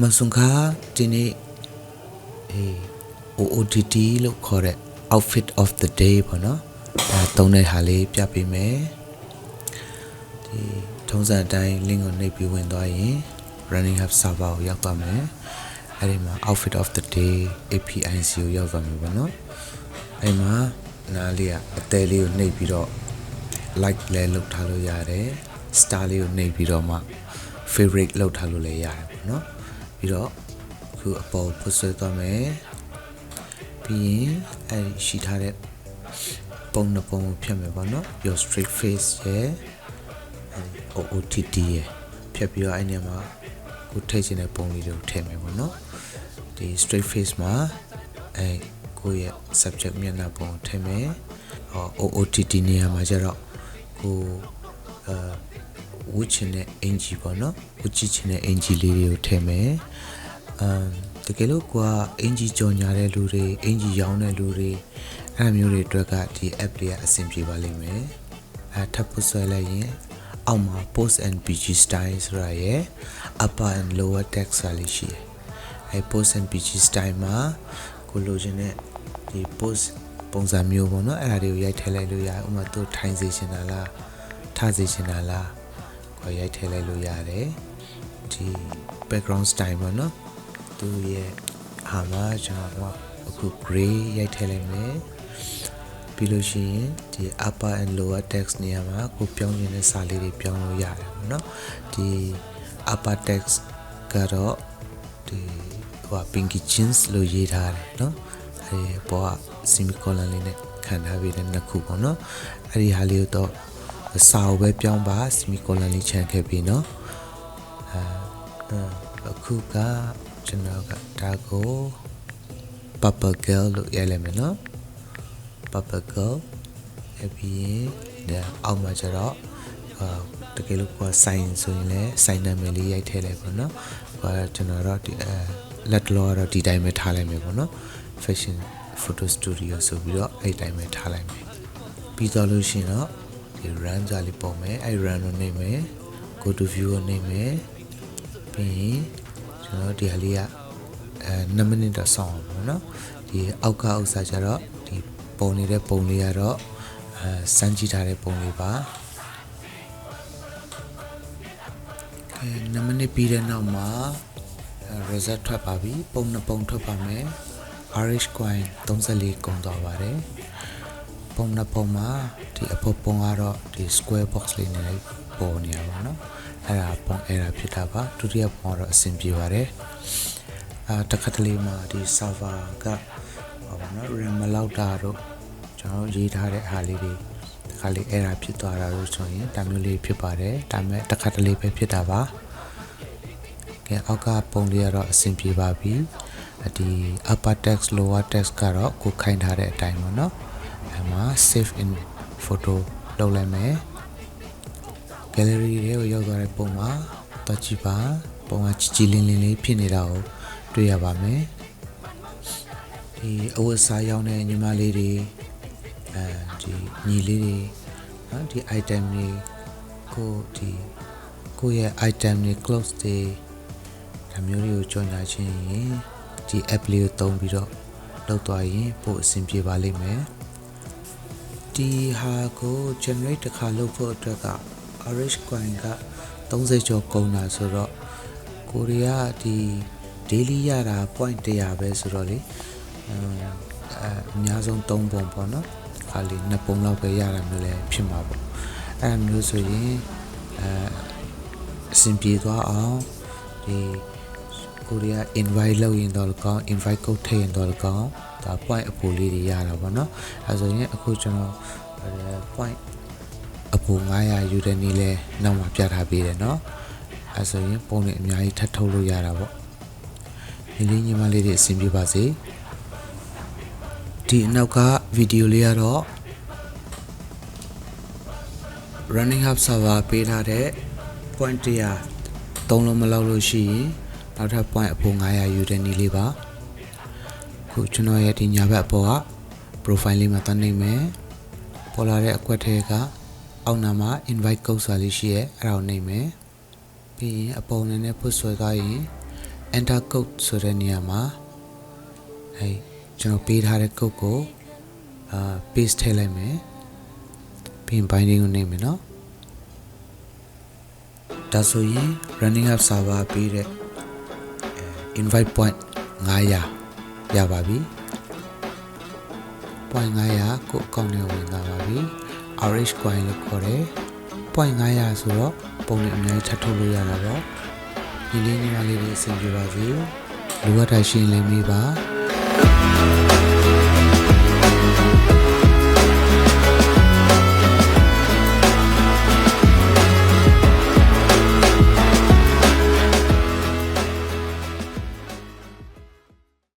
မဆွန်ခါဒီနေ့အေး OOTD လို့ခေါ်တဲ့ outfit of the day ပေါ့နော်အဲသုံးတဲ့ဟာလေးပြပေးမယ်ဒီထုံးစံအတိုင်း link ကိုနှိပ်ပြီးဝင်သွားရင် running hub server ကိုရောက်သွားမယ်အဲ့ဒီမှာ outfit of the day APIC ကိုရောက်သွားမယ်ပေါ့နော်အဲ့မှာနားလေးကအသေးလေးကိုနှိပ်ပြီးတော့ like လဲလုပ်ထားလို့ရတယ် star လေးကိုနှိပ်ပြီးတော့မှ favorite လုပ်ထားလို့လည်းရတယ်ပေါ့နော် ပြီးတော့ခုအပေါ်ဖွဆွဲသွားမယ်ပြီးရင်အဲရှိထားတဲ့ပုံနှစ်ပုံကိုဖြတ်မယ်ပေါ့နော် your straight face ရဲ့အဲ OOTD ရဲ့ဖြတ်ပြီးတော့အဲ့နေရာမှာကိုထည့်ချင်တဲ့ပုံလေးတွေကိုထည့်မယ်ပေါ့နော်ဒီ straight face မှာအဲကိုယ့်ရဲ့ subject မျက်နှာပုံကိုထည့်မယ်ဟော OOTD နေရာမှာကျတော့ကိုအဲ ဝှချင်တဲ့အင်ဂျီပေါ့နော်ဝှချချင်တဲ့အင်ဂျီလေးတွေကိုထည့်မယ်အမ်တကယ်လို့ကွာအင်ဂျီကြော်ညာတဲ့လူတွေအင်ဂျီရောင်းတဲ့လူတွေအဲ့လိုမျိုးတွေအတွက်ကဒီ app တွေကအဆင်ပြေပါလိမ့်မယ်အဲထပ်ဖို့ဆွဲလိုက်ရင်အောက်မှာ post and pg style ဆိုတာရယ် upper and lower text ဆိုတာလေးရှိတယ်အဲ post and pg style မှာကိုလိုချင်တဲ့ဒီ post ပုံစံမျိုးပေါ့နော်အဲ့ဒါတွေကိုရိုက်ထည့်လိုက်လို့ရတယ်ဥပမာသူထိုင်စေချင်တာလားထားစေချင်တာလား ကိုရိုက်ထည့်လိုက်လို့ရတယ်ဒီ background style ပေါ့နော်သူရဲ့ဟာမှာကျွန်တော်ကအခု gray ရိုက်ထည့်လိုက်မယ်ပြီးလို့ရှိရင်ဒီ upper and lower text နေရာမှာကိုပြောင်းနေတဲ့စာလေးတွေပြောင်းလို့ရတယ်ပေါ့နော်ဒီ upper text ကတော့ဒီဟို pinky jeans လို့ရေးထားတယ်เนาะအဲဒီဘောက semicolon လေးနဲ့ခံထားပြီးတဲ့နှစ်ခုပေါ့နော်အဲ့ဒီဟာလေးတော့ စာအုပ်ပဲပြောင်းပါ semicolon လေးခြံခဲ့ပြီးเนาะအဲအခုကကျွန်တော်ကဒါကို purple girl လို့ရေးလိုက်မယ်เนาะ purple girl အပြီးရင်အောက်မှာကျတော့အာတကယ်လို့ကိုယ်ဆိုင်ဆိုရင်လည်းဆိုင်နာမည်လေးရိုက်ထည့်လိုက်ပေါ့နော်ဟိုကျွန်တော်တော့ဒီအဲလက်လောတော့ဒီတိုင်းပဲထားလိုက်မယ်ပေါ့နော် fashion photo studio ဆိုပြီးတော့အဲ့တိုင်းပဲထားလိုက်မယ်ပြီးတော့လို့ရှိရင်တော့ ဒီ run ကြလေးပုံမယ်အဲ့ run ကိုနှိပ်မယ် go to view ကိုနှိပ်မယ်ပြီးရင်ကျွန်တော်ဒီဟာလေးကအဲ2မိနစ်တော့စောင့်အောင်ပေါ့နော်ဒီအောက်ကဥစ္စာကျတော့ဒီပုံနေတဲ့ပုံလေးကတော့အဲစမ်းကြည့်ထားတဲ့ပုံလေးပါအဲ2မိနစ်ပြီးတဲ့နောက်မှာ result ထွက်ပါပြီပုံနှစ်ပုံထွက်ပါမယ် RH coin 34ကုန်သွားပါတယ် ပုံနှစ်ပုံမှာဒီအဖို့ပုံကတော့ဒီ square box လေးနဲ့ပေါ်နေရပါတော့အဲ့ဒါပုံအဲ့ဒါဖြစ်တာပါဒုတိယပုံကတော့အဆင်ပြေပါတယ်အာတခါတလေမှာဒီ server ကဟောပါနော် RAM မလောက်တာတော့ကျွန်တော်ရေးထားတဲ့အားလေးတွေတခါလေအဲ့ဒါဖြစ်သွားတာလို့ဆိုရင်ဒါမျိုးလေးဖြစ်ပါတယ်ဒါပေမဲ့တခါတလေပဲဖြစ်တာပါကဲအောက်ကပုံလေးကတော့အဆင်ပြေပါပြီဒီ upper text lower text ကတော့ကိုခိုင်းထားတဲ့အတိုင်းပေါ့နော် အဲမှာ save in photo လုပ်လိုက်မယ် gallery တွေကိုရောက်သွားတဲ့ပုံမှာတော့ကြည့်ပါပုံကကြည်ကြည်လင်းလင်းလေးဖြစ်နေတာကိုတွေ့ရပါမယ်ဒီအဝတ်စားရောင်းတဲ့ညီမလေးတွေအဲဒီညီလေးတွေနော်ဒီ item တွေကိုဒီကိုယ့်ရဲ့ item တွေ clothes တွေဒါမျိုးတွေကိုကြော်ညာချင်းရင်ဒီ app လေးကိုသုံးပြီးတော့လောက်သွားရင်ပို့အဆင်ပြေပါလိမ့်မယ် ဒီဟာကို generate တစ်ခါလုပ်ဖို့အတွက်က RH coin က30ကျော်ကုန်တာဆိုတော့ကိုရီးယားဒီ daily ရတာ point 100ပဲဆိုတော့လေအဲအများဆုံး3ပုံပေါ့နော်ခါလေး2ပုံလောက်ပဲရတာမျိုးလည်းဖြစ်မှာပေါ့အဲမျိုးဆိုရင်အဲအဆင်ပြေသွားအောင်ဒီကိုရီးယား invite လုပ်ရင်တော့ကောင်း invite code ထည့်ရင်တော့ကောင်း ဒါ point အပူလေးတွေရတာပေါ့နော်အဲဆိုရင်အခုကျွန်တော် point အပူ900ယူတဲ့နေ့လဲနောက်မှပြထားပေးတယ်နော်အဲဆိုရင်ပုံတွေအများကြီးထပ်ထုတ်လို့ရတာပေါ့ဒီလေးညီမလေးတွေအဆင်ပြေပါစေဒီအနောက်ကဗီဒီယိုလေးကတော့ running hub server ပေးထားတဲ့ point 100သုံးလုံးမလောက်လို့ရှိရင်နောက်ထပ် point အပူ900ယူတဲ့နေ့လေးပါ ခုကျွန်တော်ရဲ့ဒီညာဘက်အပေါ်က profile လေးမှာတန်းနေမယ်ပေါ်လာတဲ့အကွက်ထဲကအောက်နာမှာ invite code ဆိုတာလေးရှိရဲအဲ့ဒါကိုနှိပ်မယ်ပြီးရင်အပေါ်နဲ့နဲ့ဖွတ်ဆွဲသွားရင် enter code ဆိုတဲ့နေရာမှာအဲကျွန်တော်ပေးထားတဲ့ code ကိုအာ paste ထည့်လိုက်မယ်ပြီးရင် binding ကိုနှိပ်မယ်နော်ဒါဆိုရင် running app server ပေးတဲ့ invite point 900 ရပါပြီ point 900ကိုအကောင့်ထဲဝင်လာပါပြီ RH coin လို့ခေါ်တယ် point 900ဆိုတော့ပုံနဲ့အများကြီးထပ်ထုတ်လို့ရတာပေါ့ဒီလေးညီမလေးတွေအဆင်ပြေပါစေလိုအပ်တာရှိရင်လည်းမေးပါ